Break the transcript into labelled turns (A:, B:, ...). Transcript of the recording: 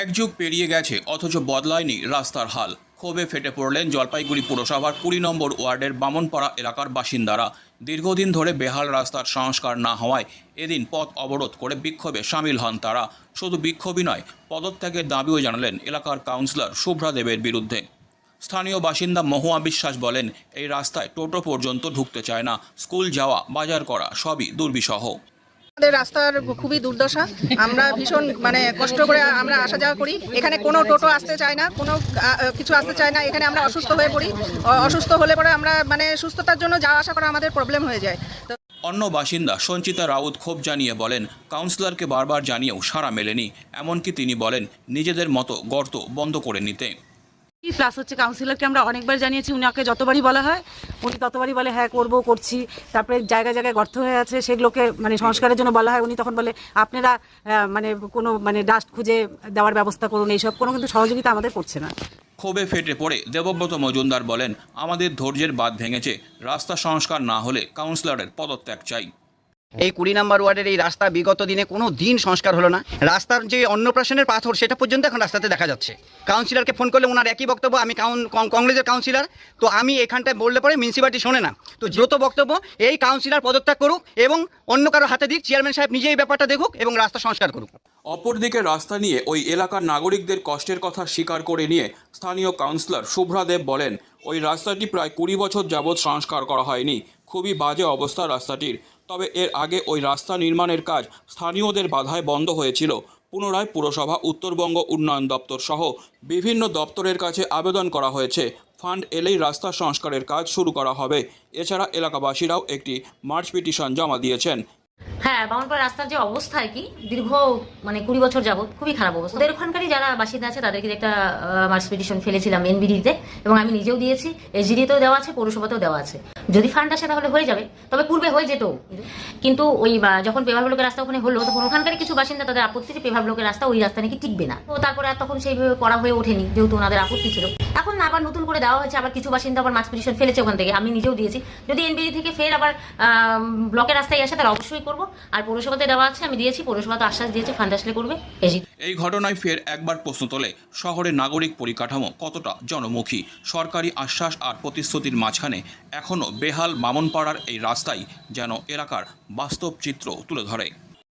A: এক যুগ পেরিয়ে গেছে, অথচ বদলায়নি রাস্তার হাল। ক্ষোভে ফেটে পড়লেন জলপাইগুড়ি পুরসভার কুড়ি নম্বর ওয়ার্ডের বামনপাড়া এলাকার বাসিন্দারা। দীর্ঘদিন ধরে বেহাল রাস্তার সংস্কার না হওয়ায় এদিন পথ অবরোধ করে বিক্ষোভে সামিল হন তারা। শুধু বিক্ষোভই নয়, পদত্যাগের দাবিও জানালেন এলাকার কাউন্সিলর শুভ্রা দেবের বিরুদ্ধে। স্থানীয় বাসিন্দা মহুয়া বিশ্বাস বলেন, এই রাস্তায় টোটো পর্যন্ত ঢুকতে চায় না, স্কুল যাওয়া, বাজার করা সবই দুর্বিষহ।
B: আমাদের রাস্তার খুবই দুর্দশা। আমরা ভীষণ মানে কষ্ট করে আমরা আসা যাওয়া করি। এখানে কোনো টোটো আসতে চায় না, কোনো কিছু আসতে চায় না। এখানে আমরা অসুস্থ হয়ে পড়ি। অসুস্থ হলে পরে আমরা মানে সুস্থতার জন্য যাওয়া আসা করা আমাদের প্রবলেম হয়ে যায়।
A: অন্য বাসিন্দা সঞ্চিতা রাউত ক্ষোভ জানিয়ে বলেন, কাউন্সিলরকে বারবার জানিয়েও সাড়া মেলেনি। এমনকি তিনি বলেন, নিজেদের মতো গর্ত বন্ধ করে নিতে।
C: প্লাস হচ্ছে কাউন্সিলরকে আমরা অনেকবার জানিয়েছি উনাকে যতবারই বলা হয়, উনি ততবারই বলে হ্যাঁ করব, করছি। তারপরে জায়গায় জায়গায় গর্ত হয়ে আছে, সেগুলোকে মানে সংস্কারের জন্য বলা হয়। উনি তখন বলে, আপনারা মানে কোনো মানে ডাস্ট খুঁজে দেওয়ার ব্যবস্থা করুন, এইসব কোনো কিন্তু সহযোগিতা আমাদের করছে না।
A: ক্ষোভে ফেটে পড়ে দেবব্রত মজুমদার বলেন, আমাদের ধৈর্যের বাদ ভেঙেছে। রাস্তা সংস্কার না হলে কাউন্সিলরের পদত্যাগ চাই।
D: এই কুড়ি নম্বর ওয়ার্ডের এই রাস্তা বিগত দিনে কোনো দিন সংস্কার হলো না। রাস্তার যে অন্নপ্রাশনের পাথর, সেটা পর্যন্ত এখন রাস্তাতে দেখা যাচ্ছে। কাউন্সিলরকে ফোন করলে ওনার একই বক্তব্য, আমি কংগ্রেসের কাউন্সিলর তো আমি এখানটায় বললে পরে মিউনিসিপালিটি শোনে না। তো যত বক্তব্য, এই কাউন্সিলর পদত্যাগ করুক এবং অন্য কারও হাতে দিক চেয়ারম্যান সাহেব নিজেই ব্যাপারটা দেখুক এবং রাস্তা সংস্কার করুক।
A: অপরদিকে রাস্তা নিয়ে ওই এলাকার নাগরিকদের কষ্টের কথা স্বীকার করে নিয়ে স্থানীয় কাউন্সিলর শুভ্রা দেব বলেন, ওই রাস্তাটি প্রায় কুড়ি বছর যাবৎ সংস্কার করা হয়নি। খুবই বাজে অবস্থা রাস্তাটির। তবে এর আগে ওই রাস্তা নির্মাণের কাজ স্থানীয়দের বাধায় বন্ধ হয়েছিল। পুনরায় পুরসভা, উত্তরবঙ্গ উন্নয়ন দপ্তর সহ বিভিন্ন দপ্তরের কাছে আবেদন করা হয়েছে। ফান্ড এলেই রাস্তা সংস্কারের কাজ শুরু করা হবে। এছাড়া এলাকাবাসীরাও একটি মার্চ পিটিশন জমা দিয়েছেন।
E: হ্যাঁ বামনপাড়া রাস্তার যে অবস্থা কি, দীর্ঘ মানে কুড়ি বছর যাবত খুবই খারাপ অবস্থা। ওদের ওখানকারই যারা বাসিন্দা আছে, তাদেরকে একটা মার্চ পিটিশন ফেলেছিলাম এনবিডিতে এবং আমি নিজেও দিয়েছি এসজিডিতেও দেওয়া আছে, পৌরসভাতেও দেওয়া আছে। যদি ফান্ড আসে তাহলে হয়ে যাবে, তবে পূর্বে হয়ে যেত কিন্তু ওই যখন পেভার ব্লকের রাস্তা ওখানে হলো, তখন ওখানকারই কিছু বাসিন্দা, তাদের আপত্তি যে পেভার ব্লকের রাস্তা ওই রাস্তা নাকি টিকবে না। তো তারপরে আর তখন সেইভাবে করা হয়ে ওঠেনি, যেহেতু ওনাদের আপত্তি ছিল। এখন আবার নতুন করে দেওয়া হয়েছে, আবার কিছু বাসিন্দা আবার মার্চ পিটিশন ফেলেছে ওখান থেকে, আমি নিজেও দিয়েছি। যদি এনবিডি থেকে ফের আবার ব্লকের রাস্তায় আসে, তাহলে অবশ্যই করব। আর পৌরসভাতে দেওয়া আছে, আমি দিয়েছি পৌরসভা তো আশ্বাস দিয়েছে, ফান্ড আসলে করবে
A: এই ঘটনায় ফের একবার প্রশ্ন তোলে, শহরের নাগরিক পরিকাঠামো কতটা জনমুখী? সরকারি আশ্বাস আর প্রতিশ্রুতির মাঝখানে এখনও বেহাল মামনপাড়ার এই রাস্তাই যেন এলাকার বাস্তব চিত্র তুলে ধরে।